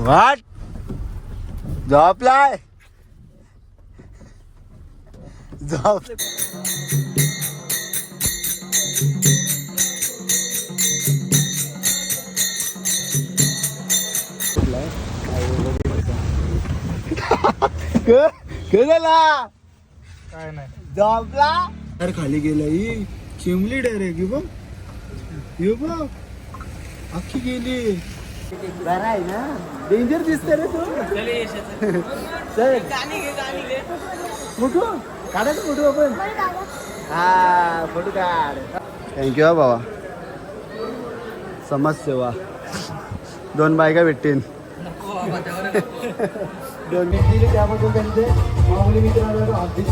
वाट. झोपलाय. झोप. क झाला काय नाही. झोपला? तर खाली गेला ही चिमली डायरेक्ट बघ. ये बघ. अख्खी गेली. बरं आहे ना? डेंजर दिसते रे तू. चल फोटो काढायचं फोटो आपण. हा फोटो काढ. थँक्यू हा बाबा समाजसेवा. दोन बायका भेटतील. दोन भेटतील त्याबद्दल त्यांचे मामुली मित्र अगदी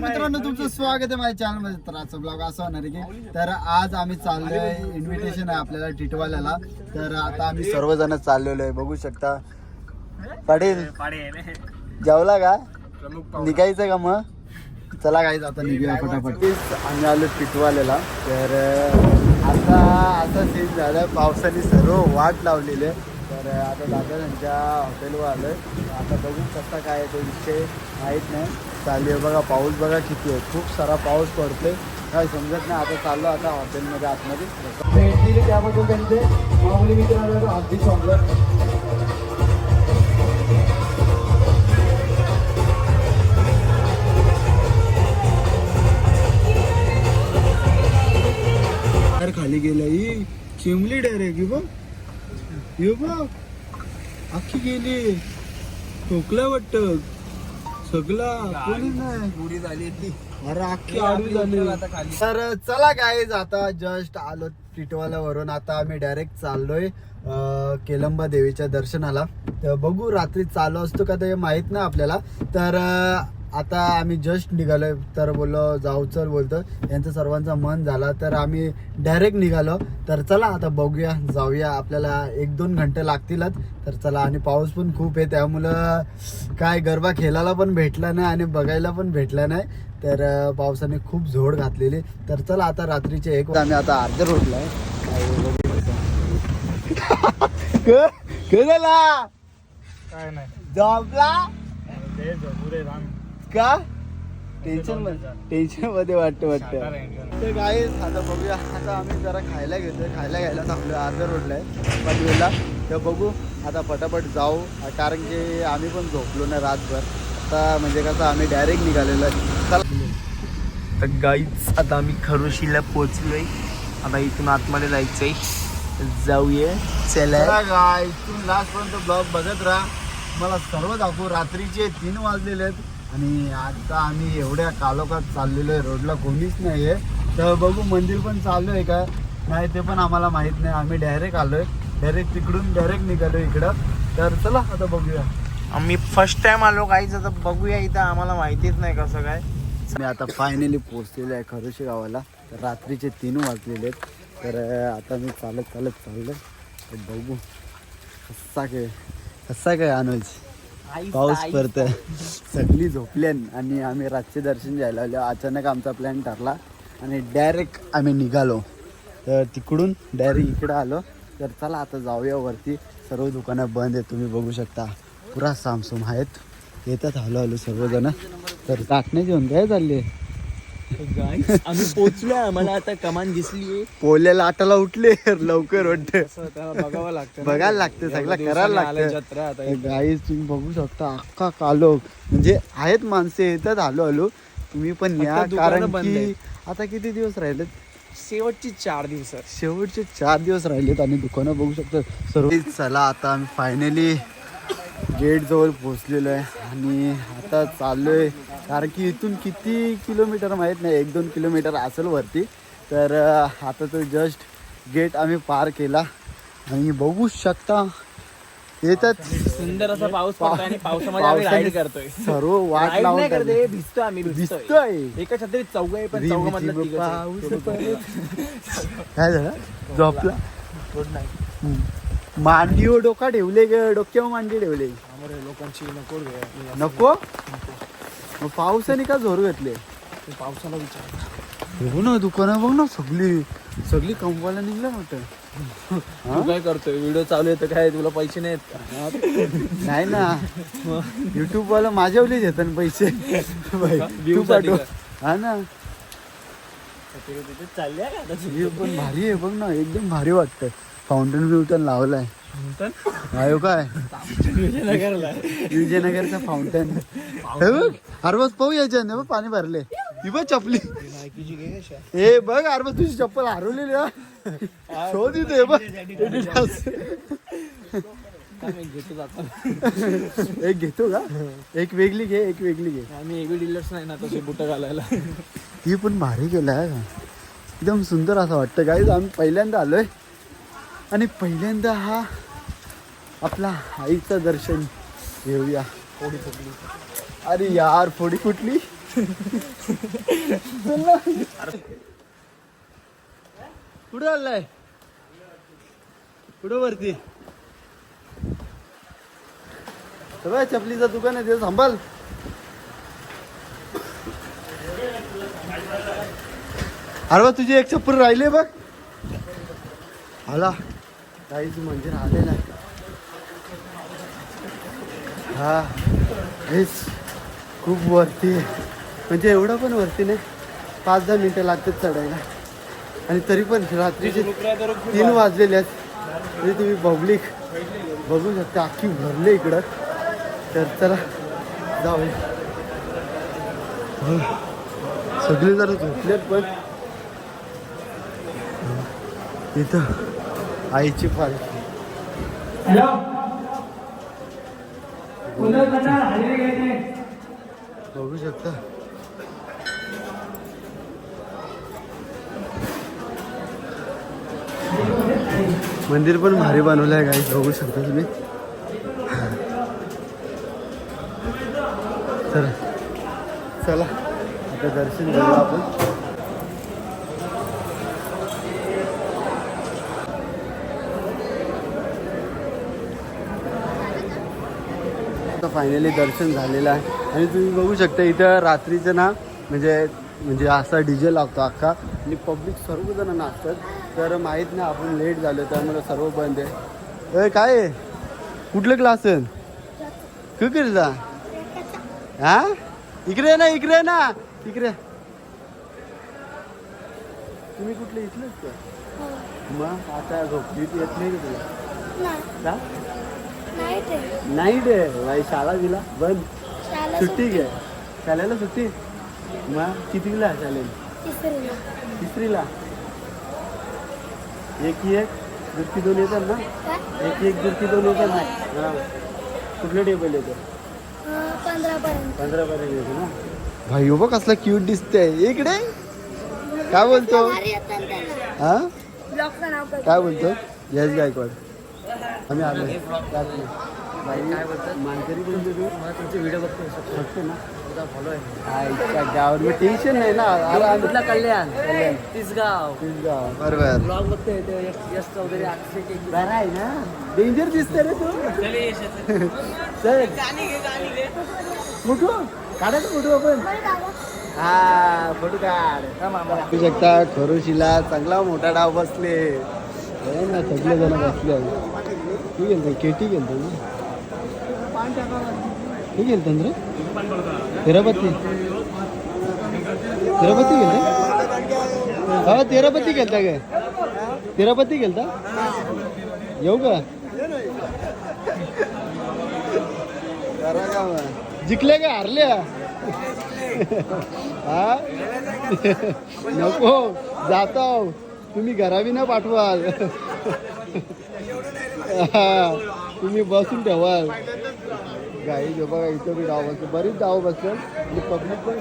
मित्रांनो तुमचं स्वागत आहे माझ्या चॅनलमध्ये तर आजचा ब्लॉग असा होणार आहे की तर आज आम्ही चाललोय इन्व्हिटेशन आहे आपल्याला टिटवाल्याला. तर आता आम्ही सर्वजण चाललेलो आहे बघू शकता. पाटील जेवला का? निघायचं का मग? चला काय आता निघूया फटाफट. आम्ही आलो टिटवाल्याला. तर आता आता सीन झालं. पावसाने सर्व वाट लावलेली आहे. तर आता दादा त्यांच्या हॉटेलवर आलोय. आता बघू कसा काय आहे तो विषय. माहीत नाही. चालू आहे बघा पाऊस बघा किती आहे. खूप सारा पाऊस पडतोय. काय समजत नाही. आता चाललो आता हॉटेलमध्ये आतमध्ये. भेट दिली त्याबद्दल त्यांचे मामुली मित्र अगदी सॉंगलं खाली गेला. ही चिमली डायरेक्ट बघ. अख्खी गेली. ठोकला वाटत. सगळा. कोणीच नाही. पुरी झाली ती. अरे अख्खी आडवी झाली. तर चला काय आता जस्ट आलो टिटवाल्यावरून आता आम्ही डायरेक्ट चाललोय केलंबा देवीच्या दर्शनाला. तर बघू रात्री चालू असतो का ते माहीत नाही आपल्याला. तर आता आम्ही जस्ट निघालोय तर बोललो जाऊ चल बोलतो. यांचं सर्वांचं मन झाला. तर आम्ही डायरेक्ट निघालो. तर चला आता बघूया जाऊया. आपल्याला एक दोन घंटे लागतीलच. तर चला आणि पाऊस पण खूप आहे. त्यामुळं काय गरबा खेळायला पण भेटला नाही आणि बघायला पण भेटला नाही. तर पावसाने खूप झोड घातलेली. तर चला आता रात्रीचे एक आम्ही आता अर्ध्या रोडला झाला काय नाही. थांब. का टेन्शनमध्ये टेन्शनमध्ये वाटतं वाटतं. तर काय आता बघूया. आता आम्ही जरा खायला घेतोय खायला घ्यायला थांबलो अर्ध्या रोडला आहे. पनवेलला तर बघू. आता पटापट जाऊ. कारण की आम्ही पण झोपलो नाही रातभर. आता म्हणजे कसं आम्ही डायरेक्ट निघालेलो आहे. तर गाईच आता आम्ही खरोशीला पोचलोय आता इथून आतमध्ये जायचंय. जाऊया. चला. चला गाय तुम्ही लास्ट पर्यंत ब्लॉग बघत राहा. मला सर्व दाखवू. रात्रीचे तीन वाजलेले आहेत. आणि आता आम्ही एवढ्या कालोखात चाललेलो आहे. रोडला कोणीच नाही आहे तर बघू मंदिर पण चालू आहे का? नाही ते पण आम्हाला माहीत नाही. आम्ही डायरेक्ट आलोय. डायरेक्ट तिकडून डायरेक्ट निघालो इकडं. तर चला आता बघूया. आम्ही फर्स्ट टाइम आलो गाईच आता बघूया इथं. आम्हाला माहितीच नाही कसं काय. मी आता फायनली पोहोचलेलो आहे खरोशी गावाला. तर रात्रीचे तीन वाजलेले आहेत. तर आता मी चालत चालत चाललो तर बघू. कसा काय कसा काय अनुज पाऊस पडतोय. सगळी झोपल्यान आणि आम्ही रातचे दर्शन घ्यायला आलो. अचानक आमचा प्लॅन ठरला आणि डायरेक्ट आम्ही निघालो. तर तिकडून डायरेक्ट इकडं आलो. तर चला आता जाऊया वरती. सर्व दुकानं बंद आहेत तुम्ही बघू शकता. पुरा सामसूम आहेत. येतात हलो हलो सर्वजण. तर टाकणे घेऊन काय चालले. आम्ही पोचलोय. आम्हाला आता कमान दिसली पोले लाटाला उठले. लवकर वाटते. बघावं लागतं बघायला लागते सगळं करायला लागतं. गाईज तुम्ही बघू शकता अख्खा कालो म्हणजे आहेत माणसे येतात आलो आलो. तुम्ही पण या कारण की. आता किती दिवस राहिलेत? शेवटची चार दिवस. शेवटचे चार दिवस राहिलेत आणि दुकानं बघू शकतो. सर्व चला आता आम्ही फायनली गेट जवळ पोहोचलेलो आहे. आणि आता चाललोय कारण की इथून किती किलोमीटर माहीत नाही एक दोन किलोमीटर असेल वरती. तर आता तो जस्ट गेट आम्ही पार केला. आणि बघू शकता येतात. सुंदर असा पाऊस पडतोय आणि पावसामध्ये आम्ही पावसाने राईड करतोय. सर्व वाट लावून करते. भिजतोय आम्ही भिजतोय. एका छत्रीत चौघ आहे पण. पाऊस पडत. काय झालं? झोपला. मांडीवर डोका ठेवले ग डोक्यावर मांडी ठेवले. लोकांची नको. नको. मग पावसाने का जोर घातले? तू पावसाला विचार. बघ ना दुकानं बघ ना सगळी सगळी कमवायला निघलं मोठं तू काय करतोय? व्हिडिओ चालू आहे तर काय? तुला पैसे नाहीत नाही ना. युट्यूब वाला माझ्यावलीच येतात पैसे. हा ना. हे पण भारी आहे बघ ना एकदम भारी वाटतं फाउंटन बिउंटन लावलाय. आयो काय? विजयनगरचा फाउंटन हे बघ अरे बस पाहू याच्या बघ पाणी भरले. ही बघ चपली. हे बघ अरे बघ तुझी चप्पल हरवलेली हा. शोध इथे बघ. एक घेतो का? एक वेगळी घे एक वेगळी घे. आम्ही एवी डीलर्स नाही ना तसे बुट घालायला. ही पण भारी केलं आहे. एकदम सुंदर असं वाटतं. काय आम्ही पहिल्यांदा आलोय. आणि पहिल्यांदा हा आपला आईचं दर्शन घेऊया. फोडी फुटली अरे यार फोडी कुठली कुठं आलाय कुठं वरती? चपलीचं दुकान आहे ते थांबाल अरे बा तुझी एक चप्पल राहिले बघ. आला. काहीच मंदिर राहिले नाही हा. हेच. खूप वरती आहे. म्हणजे एवढं पण वरती नाही. पाच दहा मिनटं लागतात चढायला. आणि तरी पण रात्रीचे तीन वाजलेले आहेत. म्हणजे तुम्ही पब्लिक बघू शकता अख्खी भरले इकडं. तर चला जाऊया. सगळे जरा झोपलेत पण. इथं आईची पालखी. बघू शकता. मंदिर पण भारी बनवलं आहे काही बघू शकता तुम्ही. चला. चला. तिथं दर्शन घेऊ आपण फायनली दर्शन झालेलं आहे. आणि तुम्ही बघू शकता इथं रात्रीचं ना म्हणजे म्हणजे असा डीजे लागतो अख्खा. आणि पब्लिक सर्वजण नाचतात. तर माहीत नाही आपण लेट झालो त्यामुळे सर्व बंद आहे. काय? आहे? कुठलं क्लास आहे? तू जा हा? इकडे ना इकडे ना. इकडे. तुम्ही कुठले? इथलेच का? मग आता झोपली येत नाही का तुला का? नाईट आहे. बाई शाळा दिला. बंद. सुट्टी घे. शाळेला सुट्टी? मग कितीला चालेल तिसरीला. एक एक? दुरकी दोन येतात ना? एक एक दुरकी दोन येतात ना? हा. कुठलं टेबल येतं? पंधरा पर्यंत पंधरा पर्यंत येतो ना? भाई बघ कसला क्यूट दिसते इकडे? काय बोलतो? हा? काय काय बोलतो? यश गायकवाड. आम्ही आलो. काय बोलतो? मानकरी बोलतो तू. तुमचे व्हिडिओ बघतो. बघतो ना. फॉलो आहे. आईच्या गावावर मी टेन्शन नाही ना. आला आम्ही कुठला कल्याण? कल्याण. तिसगाव. पिसगाव. बरोबर. ब्लॉग बघतोय ते. यश चौधरी अक्षय केक बरं आहे ना. डेंजर दिसते रे तू. चल फोटो काढायचं फोटो आपण? हा फोटो काढ. बघू शकता खरोशीला चांगला मोठा डाव बसले. ना सगळे जण बसले तू गेलतो केटी गेलतो तू गेलतो रे? तिरुपती? तिरुपती गेलता? हा तिरुपती गेलता काय? तिरुपती गेलता? येऊ का? जिंकले का? हारले? हा? नको. जातो तुम्ही घरावी ना पाठवाल. हा, तुम्ही बसून ठेवाल. गाई जो बघा इथं बी डाव बसतो बरीच डाव बसतो आणि पब्लिक पण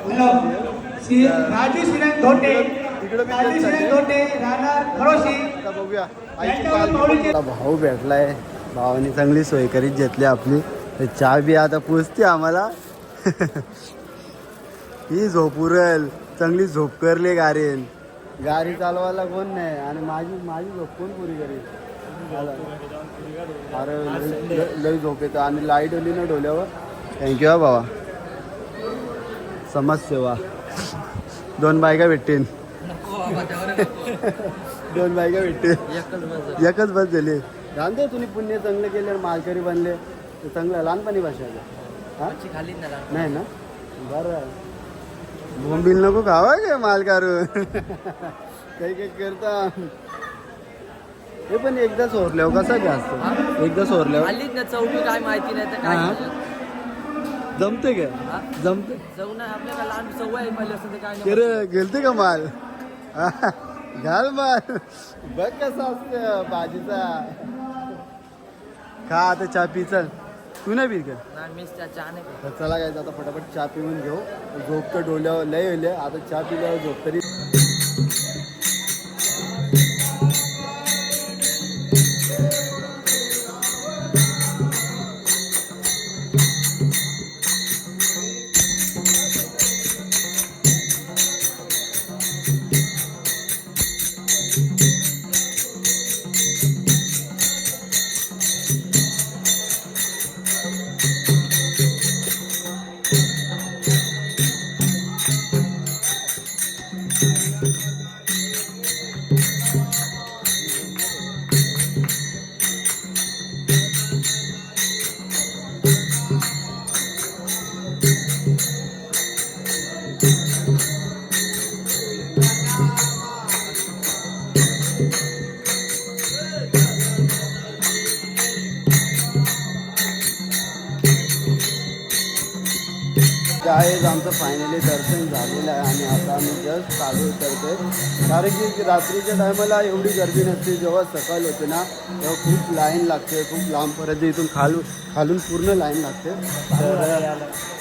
राजू श्रीरंग धोटे बघूया. भाऊ भेटलाय. भावानी चांगली सोय करीत घेतली आपली. चहा बी आता पुजते आम्हाला. ही झोप उरल चांगली झोप करली गाडीन. गाडी चालवायला कोण नाही. आणि माझी माझी झोप कोण पुरी करेल अरे लय झोप येतं. आणि लाइट ओली ना डोल्यावर. थँक्यू हा बाबा समाजसेवा. दोन बायका भेटतील. दोन बायका भेटतील. एकच बस झाली. रांधे तुम्ही पुण्य चांगलं केले मालकरी बनले. ते चांगलं लहानपणी भाषा हा? नाही ना? बरं. बोंबील नको खावा काय मालकारू काही काही करता. हे पण एकदा सोरल्यावर कसा असतो? एकदा सोरल्यावर? आलीच ना चौकी काय माहिती नाही तर. काय जमते का? जमते अरे गेलते का माल? घाल माल. बघ कसा असतं भाजीचा. खा आता पी चल. तू नाही पी का नाही मीच त्या चहा नाही करत. तर चला काय आता फटाफट चहा पिऊन घेऊ झोप तर डोल्यावर लय होईल आता चहा पिल्यावर झोप तरी काय आमचं फायनली दर्शन झालेलं आहे आणि आता आम्ही जस्ट चालू करतोय. कारण की रात्रीच्या टायमाला एवढी गर्दी नसते. जेव्हा सकाळ होते ना तेव्हा खूप लाईन लागते. खूप लांब लांबपर्यंत इथून खालून खालून पूर्ण लाईन लागते. तर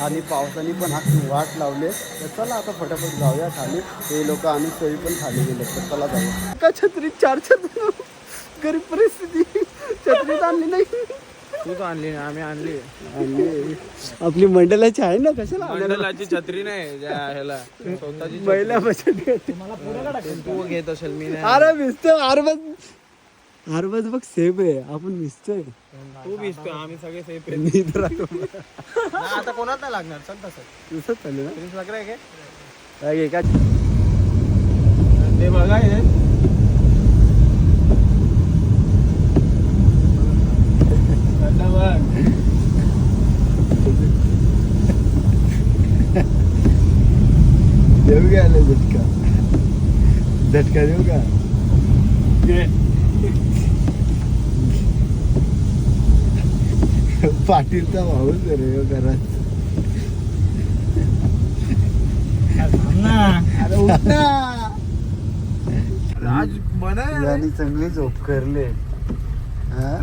आणि पावसाने पण हा वाट लावले. तर चला आता फटाफट जाऊया खाली. हे लोक आम्ही सोयी पण खाली गेले. तर चला जाऊया. एका छत्री चार छत्री गरीब परिस्थिती. छत्रीत आणली नाही. तू तर आणली ना आम्ही आणली. आणली. आपली मंडळाची आहे ना कशाला? मंडळाची छत्री नाही ज्या ह्याला. स्वतःची महिला बचत. तू घेत असेल मी नाही. अरे भिजतो आरबत आरबत बघ सेफ आहे. आपण भिजतोय तू भिजतो आम्ही सगळे सेफ मी तर. आता कोणाला नाही लागणार? चल तसं. दिसत चालू ना? तुला लागलं काय? ते बघा हे खड्डा बघ घ्यायला झटका झटका देऊ का पाटीलचा भाऊच रे घरात बना याने चांगली झोप करले हा?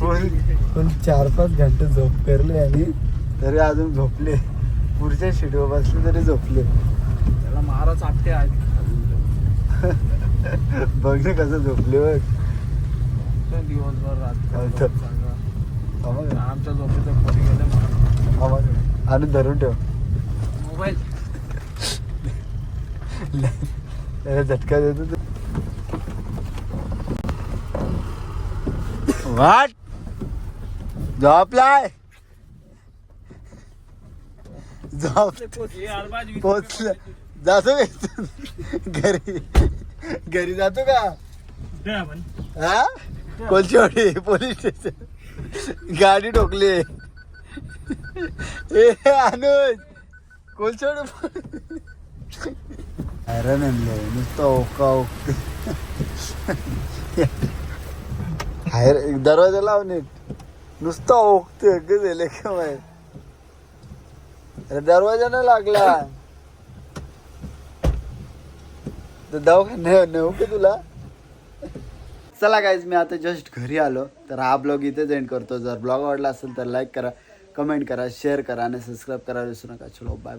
पण पण चार पाच घंटे झोप करले आणि तरी अजून झोपले पुढच्या शिडीवर बसले तरी झोपले मारा चापटे आज बघ ना कसं झोपले बघ. दिवसभर रात्र? आमच्या झोपेचं खोली गेलं? आणि धरून ठेव. मोबाईल. त्याला झटका देतो. वाट. झोपलाय. झोप पोचलं. जातो का इथून? घरी? घरी जातो का? हा? Kolshewadi police station. गाडी ठोकली. ए अनुज कोलशेवाडी अरे म्हणलं नुसतं ओका ओकते हायर दरवाजा लाव नीट. नुसतं ओकते ग झाले का बाहेर? अरे दरवाजा नाही लागला. तर दवाखान्या नेऊ का तुला? चला गाईज मी आता जस्ट घरी आलो. तर हा ब्लॉग इथेच एंड करतो. जर ब्लॉग आवडला असेल तर लाईक करा कमेंट करा शेअर करा आणि सबस्क्राईब करा विसरू नका. चलो बाय